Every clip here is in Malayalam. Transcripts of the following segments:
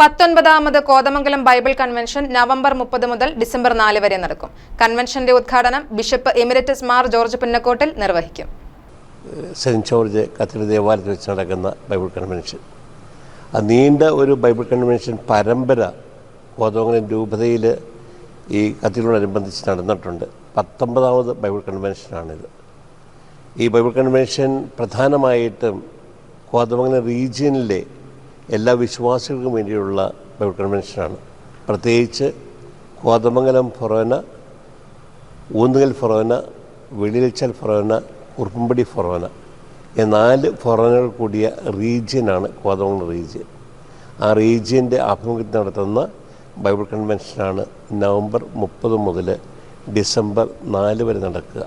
പത്തൊൻപതാമത് കോതമംഗലം ബൈബിൾ കൺവെൻഷൻ നവംബർ മുപ്പത് മുതൽ ഡിസംബർ നാല് വരെ നടക്കും. കൺവെൻഷന്റെ ഉദ്ഘാടനം bishop emeritus Mar George Punnakottil നിർവഹിക്കും. സെന്റ് ജോർജ് കത്തീഡ്രൽ ദേവാലയത്തിൽ വെച്ച് നടക്കുന്ന ബൈബിൾ കൺവെൻഷൻ. ആ നീണ്ട ഒരു ബൈബിൾ കൺവെൻഷൻ പരമ്പര കോതമംഗലം രൂപതയിൽ ഈ കത്തീഡ്രലോടനുബന്ധിച്ച് നടന്നിട്ടുണ്ട്. പത്തൊമ്പതാമത് ബൈബിൾ കൺവെൻഷനാണിത്. ഈ ബൈബിൾ കൺവെൻഷൻ പ്രധാനമായിട്ടും കോതമംഗലം റീജിയനിലെ എല്ലാ വിശ്വാസികൾക്കും വേണ്ടിയുള്ള ബൈബിൾ കൺവെൻഷനാണ് പ്രത്യേകിച്ച് കോതമംഗലം ഫൊറോന ഊന്നുകൽ ഫൊറോന വെളിയിൽച്ചൽ ഫൊറോന കുറുപ്പമ്പടി ഫൊറോന. ഈ നാല് ഫൊറോനകൾ കൂടിയ റീജിയനാണ് കോതമംഗലം റീജിയൻ ആ റീജിയന്റെ ആഭിമുഖ്യത്തിൽ നടത്തുന്ന ബൈബിൾ കൺവെൻഷനാണ് നവംബർ മുപ്പത് മുതൽ ഡിസംബർ നാല് വരെ നടക്കുക.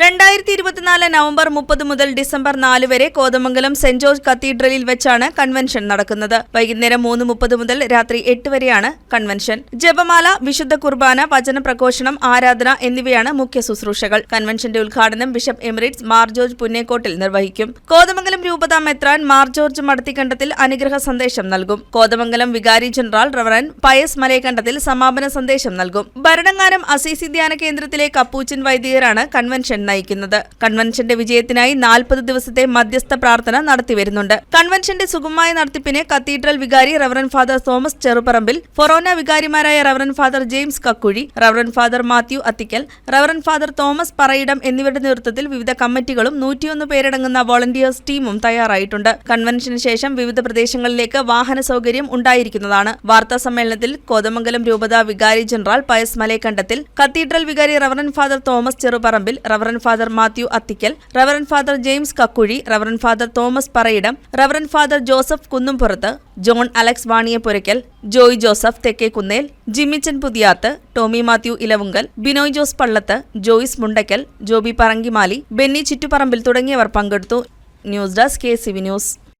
രണ്ടായിരത്തി ഇരുപത്തിനാല് നവംബർ മുപ്പത് മുതൽ ഡിസംബർ നാല് വരെ കോതമംഗലം സെന്റ് ജോർജ് കത്തീഡ്രലിൽ വെച്ചാണ് കൺവെൻഷൻ നടക്കുന്നത്. വൈകുന്നേരം മൂന്ന് മുപ്പത് മുതൽ രാത്രി എട്ട് വരെയാണ് കൺവെൻഷൻ. ജപമാല വിശുദ്ധ കുർബാന വചന പ്രഘോഷണം ആരാധന എന്നിവയാണ് മുഖ്യ ശുശ്രൂഷകൾ. കൺവെൻഷന്റെ ഉദ്ഘാടനം bishop emeritus Mar George Punnekottil നിർവഹിക്കും. കോതമംഗലം രൂപതാ മെത്രാൻ മാർ ജോർജ് മടത്തിക്കണ്ടത്തിൽ അനുഗ്രഹ സന്ദേശം നൽകും. കോതമംഗലം വികാരി ജനറൽ റവറൻ പയസ് മലയക്കണ്ടത്തിൽ സമാപന സന്ദേശം നൽകും. ഭരണങ്ങാനം അസീസി ധ്യാന കേന്ദ്രത്തിലെ കപ്പൂച്ചിൻ വൈദികരാണ് കൺവെൻഷൻ നയിക്കുന്നത്. കൺവെൻഷന്റെ വിജയത്തിനായി നാൽപ്പത് ദിവസത്തെ മധ്യസ്ഥ പ്രാർത്ഥന നടത്തിവരുന്നുണ്ട് കൺവെൻഷന്റെ സുഗമമായ നടത്തിപ്പിന് കത്തീഡ്രൽ വികാരി റവറൻ ഫാദർ തോമസ് ചെറുപറമ്പിൽ ഫൊറോന വികാരിമാരായ reverend father James Kakkuzhi reverend father Mathew Athikkal reverend father Thomas Parayidam എന്നിവരുടെ നേതൃത്വത്തിൽ വിവിധ കമ്മിറ്റികളും നൂറ്റിയൊന്ന് പേരടങ്ങുന്ന വോളണ്ടിയേഴ്സ് ടീമും തയ്യാറായിട്ടുണ്ട്. കൺവെൻഷന് ശേഷം വിവിധ പ്രദേശങ്ങളിലേക്ക് വാഹന സൗകര്യം ഉണ്ടായിരിക്കുന്നതാണ്. വാർത്താ സമ്മേളനത്തിൽ കോതമംഗലം രൂപത വികാരി ജനറൽ പയസ് മലേക്കണ്ടത്തിൽ കത്തീഡ്രൽ വികാരി reverend father Thomas Cherupparambil father Mathew Athikkal reverend father James Kakkuzhi reverend father Thomas Parayidam reverend father Joseph Kunnumpurath John Alex Vaniyapurackal Joy Joseph Thekkekunnel Jimmichan Puthiyath Tommy Mathew Elavunkal Binoy Jose Pallath Joyce Mundackal Joby Parankimali Benny Chuttuparambil തുടങ്ങിയവർ പങ്കെടുത്തു. News desk K C V news